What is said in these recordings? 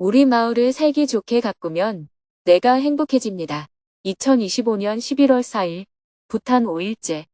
우리 마을을 살기 좋게 가꾸면 내가 행복해집니다. 2025년 11월 4일 부탄 5일째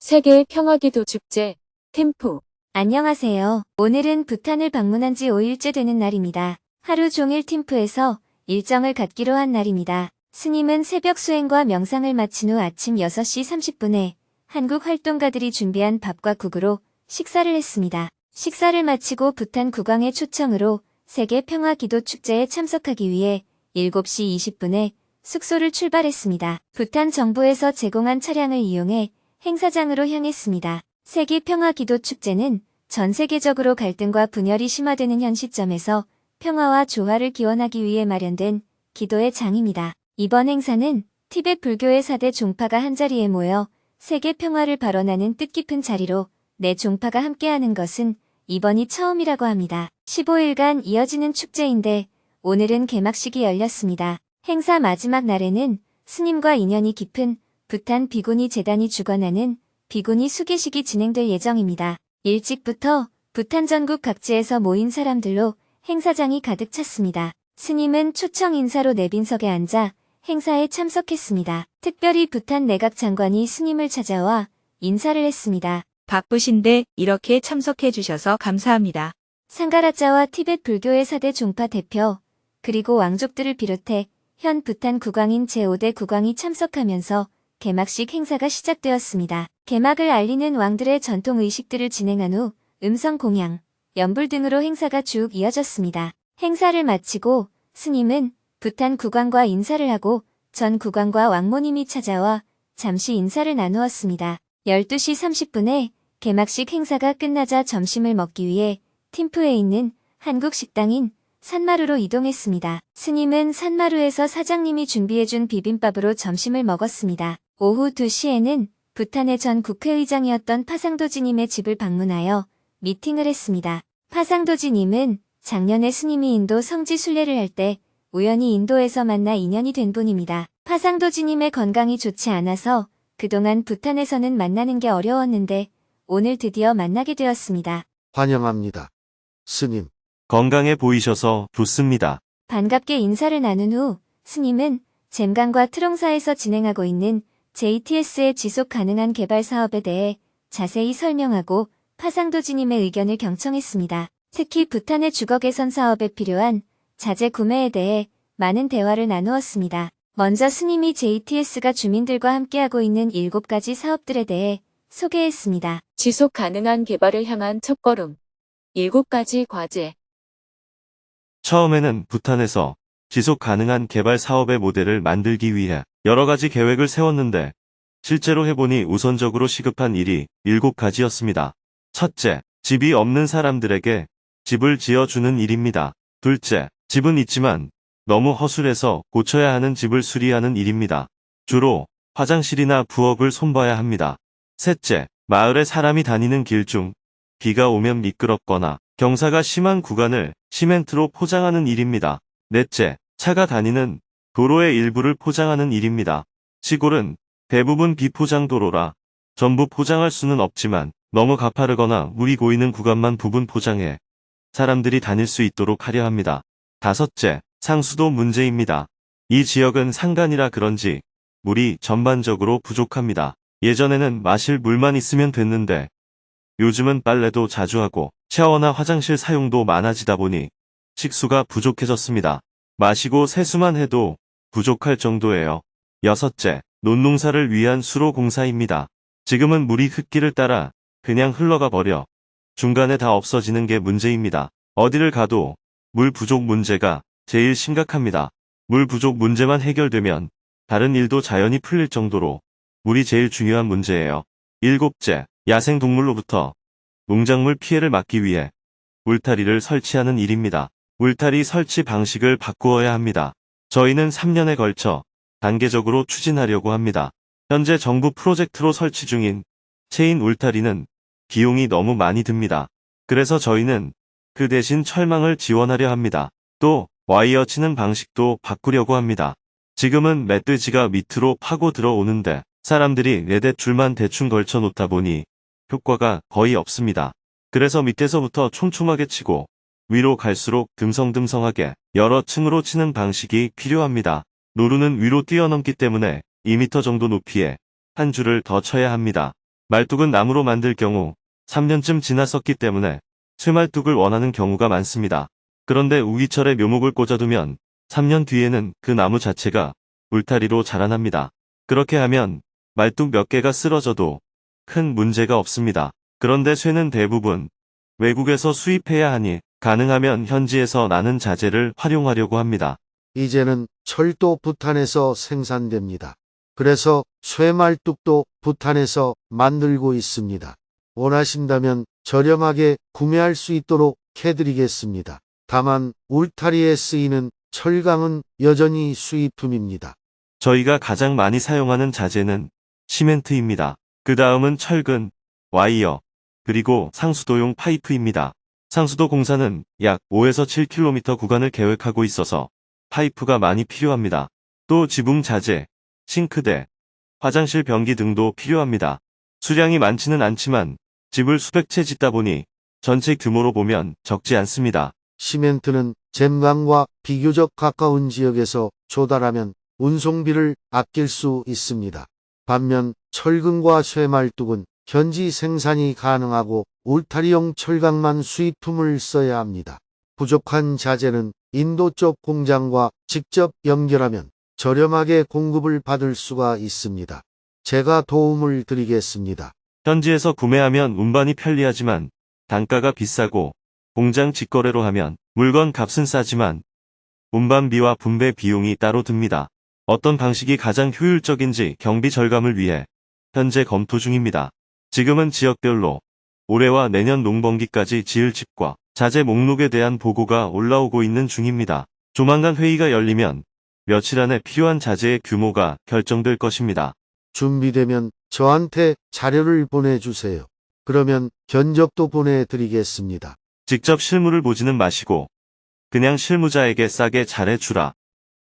세계 평화기도 축제 템프 안녕하세요. 오늘은 부탄을 방문한 지 5일째 되는 날입니다. 하루 종일 팀프에서 일정을 갖기로 한 날입니다. 스님은 새벽 수행과 명상을 마친 후 아침 6시 30분에 한국 활동가들이 준비한 밥과 국으로 식사를 했습니다. 식사를 마치고 부탄 국왕의 초청으로 세계 평화 기도 축제에 참석하기 위해 7시 20분에 숙소를 출발했습니다. 부탄 정부에서 제공한 차량을 이용해 행사장으로 향했습니다. 세계 평화 기도 축제는 전 세계적으로 갈등과 분열이 심화되는 현 시점에서 평화와 조화를 기원하기 위해 마련된 기도의 장입니다. 이번 행사는 티베트 불교의 4대 종파가 한자리에 모여 세계 평화를 발언하는 뜻깊은 자리로 내 종파가 함께하는 것은 이번이 처음이라고 합니다. 15일간 이어지는 축제인데 오늘은 개막식이 열렸습니다. 행사 마지막 날에는 스님과 인연이 깊은 부탄 비구니 재단이 주관하는 비구니 수계식이 진행될 예정입니다. 일찍부터 부탄 전국 각지에서 모인 사람들로 행사장이 가득 찼습니다. 스님은 초청 인사로 내빈석에 앉아 행사에 참석했습니다. 특별히 부탄 내각 장관이 스님을 찾아와 인사를 했습니다. 바쁘신데 이렇게 참석해 주셔서 감사합니다. 상가라자와 티베트 불교의 4대 종파 대표, 그리고 왕족들을 비롯해 현 부탄 국왕인 제5대 국왕이 참석하면서 개막식 행사가 시작되었습니다. 개막을 알리는 왕들의 전통 의식들을 진행한 후 음성 공양, 연불 등으로 행사가 쭉 이어졌습니다. 행사를 마치고 스님은 부탄 국왕과 인사를 하고 전 국왕과 왕모님이 찾아와 잠시 인사를 나누었습니다. 12시 30분에 개막식 행사가 끝나자 점심을 먹기 위해 팀프에 있는 한국 식당인 산마루로 이동했습니다. 스님은 산마루에서 사장님이 준비해준 비빔밥으로 점심을 먹었습니다. 오후 2시에는 부탄의 전 국회의장이었던 파상도지님의 집을 방문하여 미팅을 했습니다. 파상도지님은 작년에 스님이 인도 성지 순례를 할 때 우연히 인도에서 만나 인연이 된 분입니다. 파상도지님의 건강이 좋지 않아서 그동안 부탄에서는 만나는 게 어려웠는데 오늘 드디어 만나게 되었습니다. 환영합니다. 스님, 건강해 보이셔서 좋습니다. 반갑게 인사를 나눈 후 스님은 잼강과 트롱사에서 진행하고 있는 JTS의 지속 가능한 개발 사업에 대해 자세히 설명하고 파상도지님의 의견을 경청했습니다. 특히 부탄의 주거 개선 사업에 필요한 자재 구매에 대해 많은 대화를 나누었습니다. 먼저 스님이 JTS가 주민들과 함께하고 있는 7가지 사업들에 대해 소개했습니다. 지속 가능한 개발을 향한 첫걸음 7가지 과제 처음에는 부탄에서 지속 가능한 개발 사업의 모델을 만들기 위해 여러 가지 계획을 세웠는데 실제로 해보니 우선적으로 시급한 일이 7가지였습니다. 첫째, 집이 없는 사람들에게 집을 지어주는 일입니다. 둘째, 집은 있지만 너무 허술해서 고쳐야 하는 집을 수리하는 일입니다. 주로 화장실이나 부엌을 손봐야 합니다. 셋째, 마을에 사람이 다니는 길 중 비가 오면 미끄럽거나 경사가 심한 구간을 시멘트로 포장하는 일입니다. 넷째, 차가 다니는 도로의 일부를 포장하는 일입니다. 시골은 대부분 비포장 도로라 전부 포장할 수는 없지만 너무 가파르거나 물이 고이는 구간만 부분 포장해 사람들이 다닐 수 있도록 하려 합니다. 다섯째, 상수도 문제입니다. 이 지역은 산간이라 그런지 물이 전반적으로 부족합니다. 예전에는 마실 물만 있으면 됐는데 요즘은 빨래도 자주 하고 샤워나 화장실 사용도 많아지다 보니 식수가 부족해졌습니다. 마시고 세수만 해도 부족할 정도예요. 여섯째, 논농사를 위한 수로 공사입니다. 지금은 물이 흙길을 따라 그냥 흘러가 버려 중간에 다 없어지는 게 문제입니다. 어디를 가도 물 부족 문제가 제일 심각합니다. 물 부족 문제만 해결되면 다른 일도 자연히 풀릴 정도로 물이 제일 중요한 문제예요. 일곱째, 야생 동물로부터 농작물 피해를 막기 위해 울타리를 설치하는 일입니다. 울타리 설치 방식을 바꾸어야 합니다. 저희는 3년에 걸쳐 단계적으로 추진하려고 합니다. 현재 정부 프로젝트로 설치 중인 체인 울타리는 비용이 너무 많이 듭니다. 그래서 저희는 그 대신 철망을 지원하려 합니다. 또 와이어 치는 방식도 바꾸려고 합니다. 지금은 멧돼지가 밑으로 파고 들어오는데 사람들이 네댓 줄만 대충 걸쳐 놓다 보니 효과가 거의 없습니다. 그래서 밑에서부터 촘촘하게 치고 위로 갈수록 듬성듬성하게 여러 층으로 치는 방식이 필요합니다. 노루는 위로 뛰어넘기 때문에 2m 정도 높이에 한 줄을 더 쳐야 합니다. 말뚝은 나무로 만들 경우 3년쯤 지났었기 때문에 쇠말뚝을 원하는 경우가 많습니다. 그런데 우기철에 묘목을 꽂아두면 3년 뒤에는 그 나무 자체가 울타리로 자라납니다. 그렇게 하면 말뚝 몇 개가 쓰러져도 큰 문제가 없습니다. 그런데 쇠는 대부분 외국에서 수입해야 하니 가능하면 현지에서 나는 자재를 활용하려고 합니다. 이제는 철도 부탄에서 생산됩니다. 그래서 쇠말뚝도 부탄에서 만들고 있습니다. 원하신다면 저렴하게 구매할 수 있도록 해드리겠습니다. 다만 울타리에 쓰이는 철강은 여전히 수입품입니다. 저희가 가장 많이 사용하는 자재는 시멘트입니다. 그 다음은 철근, 와이어, 그리고 상수도용 파이프입니다. 상수도 공사는 약 5에서 7km 구간을 계획하고 있어서 파이프가 많이 필요합니다. 또 지붕 자재, 싱크대, 화장실 변기 등도 필요합니다. 수량이 많지는 않지만 집을 수백 채 짓다 보니 전체 규모로 보면 적지 않습니다. 시멘트는 잼강과 비교적 가까운 지역에서 조달하면 운송비를 아낄 수 있습니다. 반면 철근과 쇠말뚝은 현지 생산이 가능하고 울타리용 철강만 수입품을 써야 합니다. 부족한 자재는 인도 쪽 공장과 직접 연결하면 저렴하게 공급을 받을 수가 있습니다. 제가 도움을 드리겠습니다. 현지에서 구매하면 운반이 편리하지만 단가가 비싸고 공장 직거래로 하면 물건 값은 싸지만 운반비와 분배 비용이 따로 듭니다. 어떤 방식이 가장 효율적인지 경비 절감을 위해 현재 검토 중입니다. 지금은 지역별로 올해와 내년 농번기까지 지을 집과 자재 목록에 대한 보고가 올라오고 있는 중입니다. 조만간 회의가 열리면 며칠 안에 필요한 자재의 규모가 결정될 것입니다. 준비되면 저한테 자료를 보내주세요. 그러면 견적도 보내드리겠습니다. 직접 실물을 보지는 마시고 그냥 실무자에게 싸게 잘해주라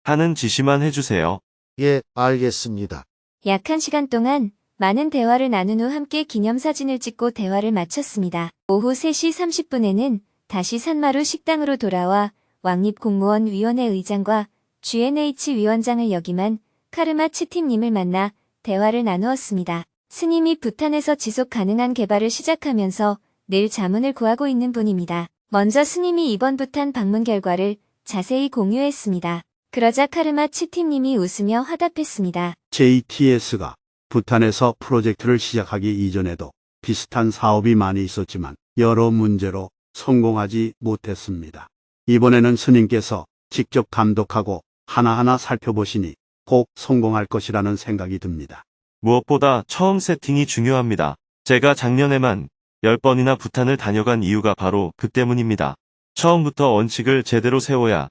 하는 지시만 해주세요. 예, 알겠습니다. 약 한 시간 동안 많은 대화를 나눈 후 함께 기념사진을 찍고 대화를 마쳤습니다. 오후 3시 30분에는 다시 산마루 식당으로 돌아와 왕립공무원 위원회 의장과 GNH 위원장을 역임한 카르마 치팀님을 만나 대화를 나누었습니다. 스님이 부탄에서 지속 가능한 개발을 시작하면서 늘 자문을 구하고 있는 분입니다. 먼저 스님이 이번 부탄 방문 결과를 자세히 공유했습니다. 그러자 카르마 치팀님이 웃으며 화답했습니다. JTS가 부탄에서 프로젝트를 시작하기 이전에도 비슷한 사업이 많이 있었지만 여러 문제로 성공하지 못했습니다. 이번에는 스님께서 직접 감독하고 하나하나 살펴보시니 꼭 성공할 것이라는 생각이 듭니다. 무엇보다 처음 세팅이 중요합니다. 제가 작년에만 10번이나 부탄을 다녀간 이유가 바로 그 때문입니다. 처음부터 원칙을 제대로 세워야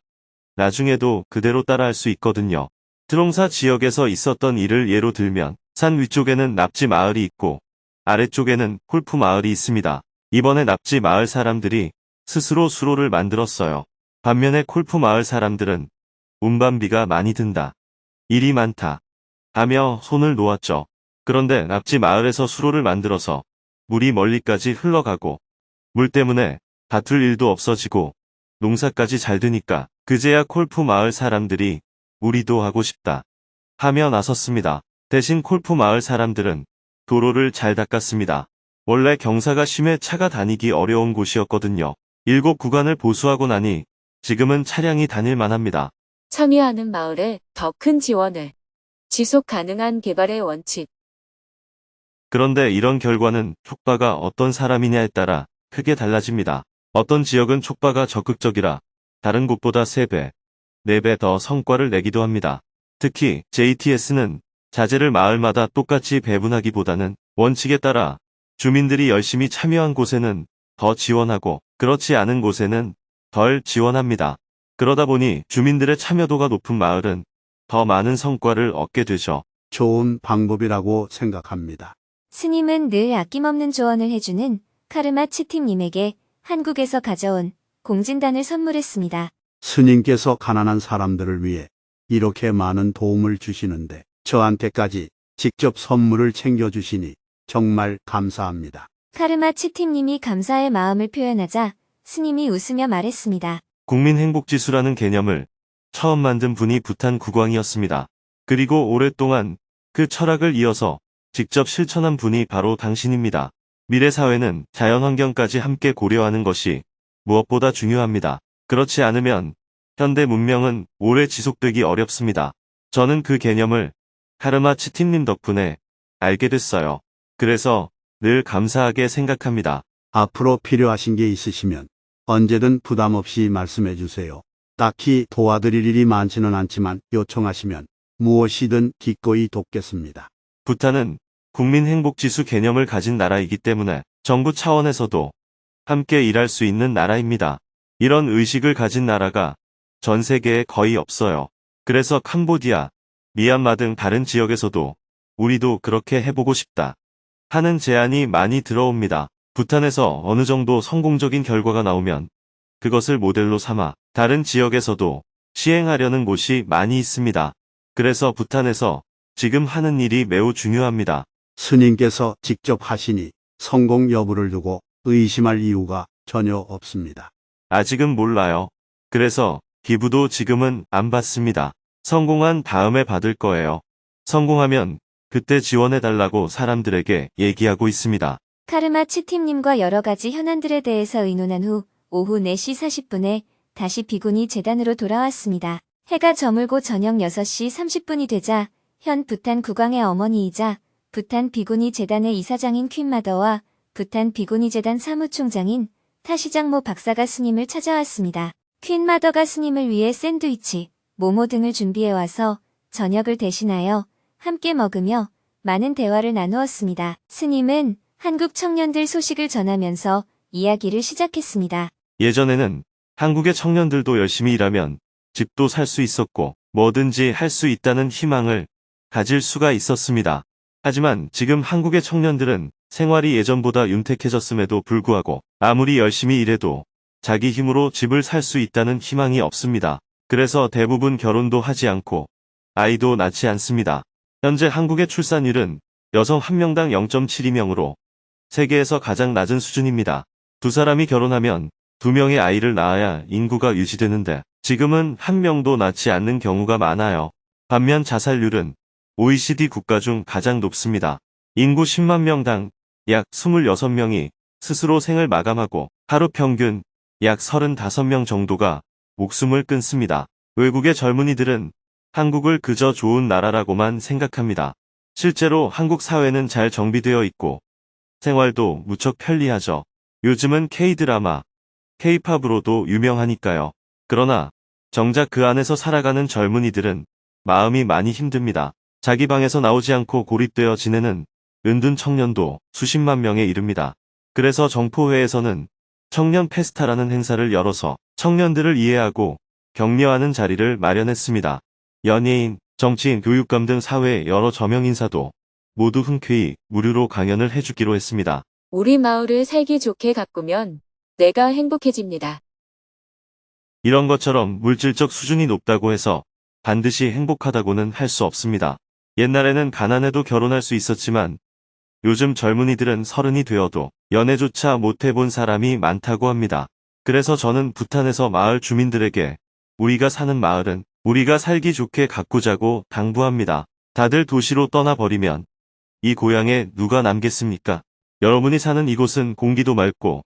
나중에도 그대로 따라할 수 있거든요. 트롱사 지역에서 있었던 일을 예로 들면 산 위쪽에는 납지 마을이 있고 아래쪽에는 홀프 마을이 있습니다. 이번에 납지 마을 사람들이 스스로 수로를 만들었어요. 반면에 콜프 마을 사람들은 운반비가 많이 든다. 일이 많다. 하며 손을 놓았죠. 그런데 납지 마을에서 수로를 만들어서 물이 멀리까지 흘러가고 물 때문에 다툴 일도 없어지고 농사까지 잘 되니까 그제야 콜프 마을 사람들이 우리도 하고 싶다 하며 나섰습니다. 대신 콜프 마을 사람들은 도로를 잘 닦았습니다. 원래 경사가 심해 차가 다니기 어려운 곳이었거든요. 일곱 구간을 보수하고 나니 지금은 차량이 다닐 만합니다. 참여하는 마을에 더 큰 지원을. 지속 가능한 개발의 원칙. 그런데 이런 결과는 촉바가 어떤 사람이냐에 따라 크게 달라집니다. 어떤 지역은 촉바가 적극적이라 다른 곳보다 3배, 4배 더 성과를 내기도 합니다. 특히 JTS는 자재를 마을마다 똑같이 배분하기보다는 원칙에 따라 주민들이 열심히 참여한 곳에는 더 지원하고 그렇지 않은 곳에는 덜 지원합니다. 그러다 보니 주민들의 참여도가 높은 마을은 더 많은 성과를 얻게 되죠. 좋은 방법이라고 생각합니다. 스님은 늘 아낌없는 조언을 해주는 카르마 치팀님에게 한국에서 가져온 공진단을 선물했습니다. 스님께서 가난한 사람들을 위해 이렇게 많은 도움을 주시는데 저한테까지 직접 선물을 챙겨주시니 정말 감사합니다. 카르마 치팀님이 감사의 마음을 표현하자 스님이 웃으며 말했습니다. 국민행복지수라는 개념을 처음 만든 분이 부탄 국왕이었습니다. 그리고 오랫동안 그 철학을 이어서 직접 실천한 분이 바로 당신입니다. 미래 사회는 자연환경까지 함께 고려하는 것이 무엇보다 중요합니다. 그렇지 않으면 현대 문명은 오래 지속되기 어렵습니다. 저는 그 개념을 카르마 치팀님 덕분에 알게 됐어요. 그래서 늘 감사하게 생각합니다. 앞으로 필요하신 게 있으시면 언제든 부담 없이 말씀해 주세요. 딱히 도와드릴 일이 많지는 않지만 요청하시면 무엇이든 기꺼이 돕겠습니다. 부탄은 국민 행복지수 개념을 가진 나라이기 때문에 정부 차원에서도 함께 일할 수 있는 나라입니다. 이런 의식을 가진 나라가 전 세계에 거의 없어요. 그래서 캄보디아, 미얀마 등 다른 지역에서도 우리도 그렇게 해보고 싶다 하는 제안이 많이 들어옵니다. 부탄에서 어느 정도 성공적인 결과가 나오면 그것을 모델로 삼아 다른 지역에서도 시행하려는 곳이 많이 있습니다. 그래서 부탄에서 지금 하는 일이 매우 중요합니다. 스님께서 직접 하시니 성공 여부를 두고 의심할 이유가 전혀 없습니다. 아직은 몰라요. 그래서 기부도 지금은 안 받습니다. 성공한 다음에 받을 거예요. 성공하면 그때 지원해달라고 사람들에게 얘기하고 있습니다. 카르마 치팀님과 여러 가지 현안들에 대해서 의논한 후 오후 4시 40분에 다시 비구니 재단으로 돌아왔습니다. 해가 저물고 저녁 6시 30분이 되자 현 부탄 국왕의 어머니이자 부탄 비구니 재단의 이사장인 퀸마더와 부탄 비구니 재단 사무총장인 타시장모 박사가 스님을 찾아왔습니다. 퀸마더가 스님을 위해 샌드위치, 모모 등을 준비해와서 저녁을 대신하여 함께 먹으며 많은 대화를 나누었습니다. 스님은 한국 청년들 소식을 전하면서 이야기를 시작했습니다. 예전에는 한국의 청년들도 열심히 일하면 집도 살 수 있었고 뭐든지 할 수 있다는 희망을 가질 수가 있었습니다. 하지만 지금 한국의 청년들은 생활이 예전보다 윤택해졌음에도 불구하고 아무리 열심히 일해도 자기 힘으로 집을 살 수 있다는 희망이 없습니다. 그래서 대부분 결혼도 하지 않고 아이도 낳지 않습니다. 현재 한국의 출산율은 여성 1명당 0.72명으로 세계에서 가장 낮은 수준입니다. 두 사람이 결혼하면 두 명의 아이를 낳아야 인구가 유지되는데 지금은 한 명도 낳지 않는 경우가 많아요. 반면 자살률은 OECD 국가 중 가장 높습니다. 인구 10만 명당 약 26명이 스스로 생을 마감하고 하루 평균 약 35명 정도가 목숨을 끊습니다. 외국의 젊은이들은 한국을 그저 좋은 나라라고만 생각합니다. 실제로 한국 사회는 잘 정비되어 있고 생활도 무척 편리하죠. 요즘은 K-드라마, K-팝으로도 유명하니까요. 그러나 정작 그 안에서 살아가는 젊은이들은 마음이 많이 힘듭니다. 자기 방에서 나오지 않고 고립되어 지내는 은둔 청년도 수십만 명에 이릅니다. 그래서 정포회에서는 청년 페스타라는 행사를 열어서 청년들을 이해하고 격려하는 자리를 마련했습니다. 연예인, 정치인, 교육감 등 사회의 여러 저명 인사도 모두 흔쾌히 무료로 강연을 해주기로 했습니다. 우리 마을을 살기 좋게 가꾸면 내가 행복해집니다. 이런 것처럼 물질적 수준이 높다고 해서 반드시 행복하다고는 할 수 없습니다. 옛날에는 가난해도 결혼할 수 있었지만 요즘 젊은이들은 서른이 되어도 연애조차 못 해본 사람이 많다고 합니다. 그래서 저는 부탄에서 마을 주민들에게 우리가 사는 마을은 우리가 살기 좋게 가꾸자고 당부합니다. 다들 도시로 떠나버리면 이 고향에 누가 남겠습니까? 여러분이 사는 이곳은 공기도 맑고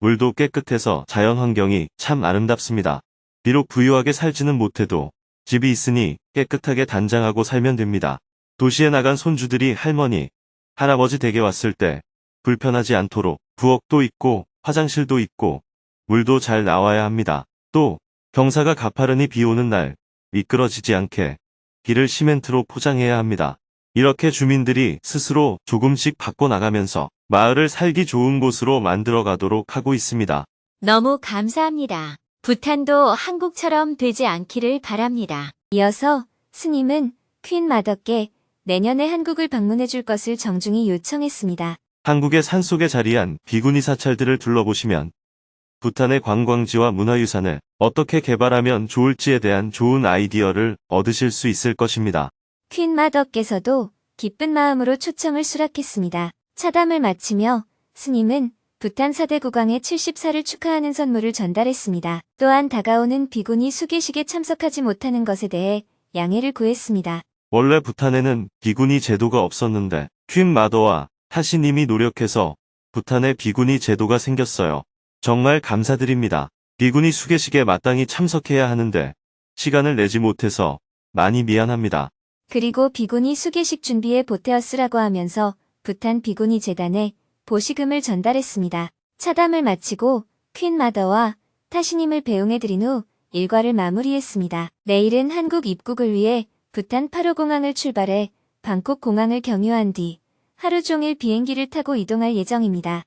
물도 깨끗해서 자연 환경이 참 아름답습니다. 비록 부유하게 살지는 못해도 집이 있으니 깨끗하게 단장하고 살면 됩니다. 도시에 나간 손주들이 할머니, 할아버지 댁에 왔을 때 불편하지 않도록 부엌도 있고 화장실도 있고 물도 잘 나와야 합니다. 또 경사가 가파르니 비 오는 날 미끄러지지 않게 길을 시멘트로 포장해야 합니다. 이렇게 주민들이 스스로 조금씩 바꿔나가면서 마을을 살기 좋은 곳으로 만들어 가도록 하고 있습니다. 너무 감사합니다. 부탄도 한국처럼 되지 않기를 바랍니다. 이어서 스님은 퀸 마더께 내년에 한국을 방문해 줄 것을 정중히 요청했습니다. 한국의 산속에 자리한 비구니 사찰들을 둘러보시면 부탄의 관광지와 문화유산을 어떻게 개발하면 좋을지에 대한 좋은 아이디어를 얻으실 수 있을 것입니다. 퀸 마더께서도 기쁜 마음으로 초청을 수락했습니다. 차담을 마치며 스님은 부탄 사대 국왕의 70살을 축하하는 선물을 전달했습니다. 또한 다가오는 비군이 수계식에 참석하지 못하는 것에 대해 양해를 구했습니다. 원래 부탄에는 비군이 제도가 없었는데 퀸 마더와 타시님이 노력해서 부탄에 비군이 제도가 생겼어요. 정말 감사드립니다. 비군이 수계식에 마땅히 참석해야 하는데 시간을 내지 못해서 많이 미안합니다. 그리고 비군이 수계식 준비에 보태었으라고 하면서 부탄 비군이 재단에 보시금을 전달했습니다. 차담을 마치고 퀸 마더와 타시님을 배웅해드린 후 일과를 마무리했습니다. 내일은 한국 입국을 위해 부탄 8호 공항을 출발해 방콕 공항을 경유한 뒤 하루 종일 비행기를 타고 이동할 예정입니다.